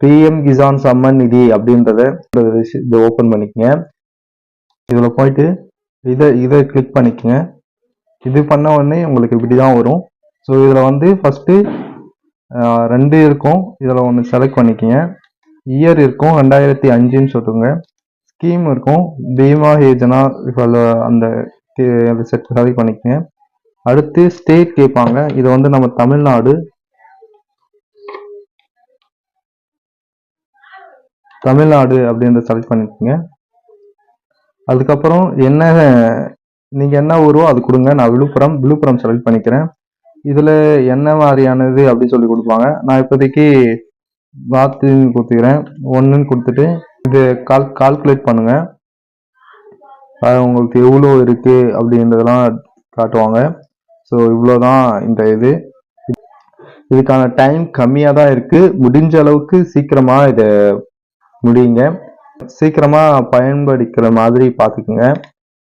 PM Kisan summon நிதி அப்படின்றத இதை ஓப்பன் பண்ணிக்கங்க. இதில் போயிட்டு இதை இதை கிளிக் பண்ணிக்கங்க. இது பண்ண உடனே உங்களுக்கு இப்படி தான் வரும். ஸோ இதில் வந்து ஃபஸ்ட்டு ரெண்டு இருக்கும். இதில் ஒன்று செலக்ட் பண்ணிக்கங்க. இயர் இருக்கும் ரெண்டாயிரத்தி அஞ்சுன்னு சொல்லுங்க. ஸ்கீம் இருக்கும். பீமா ஏஜனா இப்போ அந்த செட் செலக்ட் பண்ணிக்கங்க. அடுத்து ஸ்டேட் கேட்பாங்க. இது வந்து நம்ம தமிழ்நாடு தமிழ்நாடு அப்படின்றத செலக்ட் பண்ணிக்கோங்க அதுக்கப்புறம் என்ன நீங்கள் என்ன ஊரோ அது கொடுங்க. நான் விழுப்புரம் விழுப்புரம் செலக்ட் பண்ணிக்கிறேன். இதில் என்ன மாதிரியானது அப்படின்னு சொல்லி கொடுப்பாங்க. நான் இப்போதைக்கு வாத்துன்னு கொடுத்துக்கிறேன். ஒன்றுன்னு கொடுத்துட்டு இது கால் கால்குலேட் பண்ணுங்கள் அது உங்களுக்கு எவ்வளோ இருக்குது அப்படின்றதெல்லாம் காட்டுவாங்க. ஸோ இவ்வளோ தான் இந்த இது. இதுக்கான டைம் கம்மியாக தான் இருக்குது முடிஞ்ச அளவுக்கு சீக்கிரமாக இதை முடியுங்க. சீக்கிரமாக பயன்படுத்திக்கிற மாதிரி பார்த்துக்குங்க.